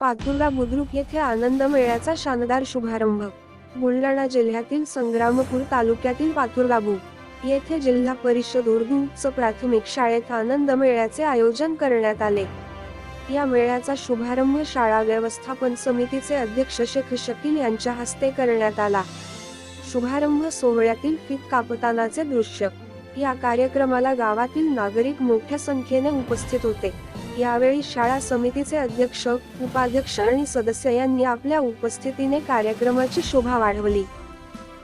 पाथुर्डा बुद्रुक येथे आनंद मेळ्याचा शानदार शुभारंभ. बुलढाणा जिल्ह्यातील संग्रामपूर तालुक्यातील पाथुर्डाबू येथे जिल्हा परिषद उर्दू उच्च प्राथमिक शाळेत आनंद मेळ्याचे आयोजन करण्यात आले. या मेळ्याचा शुभारंभ शाळा व्यवस्थापन समितीचे अध्यक्ष शेख शकील यांच्या हस्ते करण्यात आला. शुभारंभ सोहळ्यातील फीत कापतानाचे दृश्य. या कार्यक्रमाला गावातील नागरिक मोठ्या संख्येने उपस्थित होते. यावेळी शाळा समितीचे अध्यक्ष उपाध्यक्ष आणि सदस्य यांनी आपल्या उपस्थितीने कार्यक्रमाची शोभा वाढवली.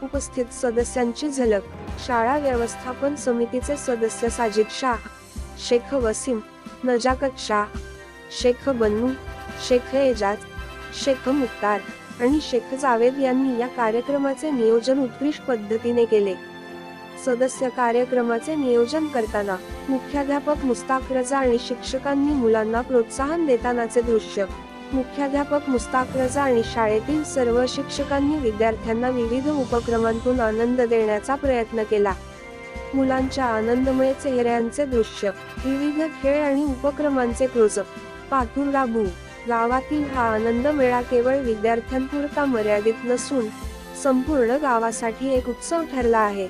उपस्थित सदस्यांची झलक शाळा व्यवस्थापन समितीचे सदस्य साजिद शाह शेख वसीम नजाकत शाह शेख बन्नू शेख एजाज शेख मुक्तार आणि शेख जावेद यांनी या कार्यक्रमाचे नियोजन उत्कृष्ट पद्धतीने केले. सदस्य कार्यक्रमाचे नियोजन करताना मुख्याध्यापक मुस्ताक रजा आणि शिक्षकांनी मुलांना प्रोत्साहन देतानाचे दृश्य. मुख्याध्यापक मुस्ताक रजा आणि शाळेतील सर्व शिक्षकांनी विद्यार्थ्यांना विविध उपक्रमांतून आनंद देण्याचा प्रयत्न केला. मुलांच्या आनंदमय चेहऱ्यांचे दृश्य विविध खेळ आणि उपक्रमांचे क्लोजअप पातूर राबू गावातील हा आनंद मेळा केवळ विद्यार्थ्यांपुरता मर्यादित नसून संपूर्ण गावासाठी एक उत्सव ठरला आहे.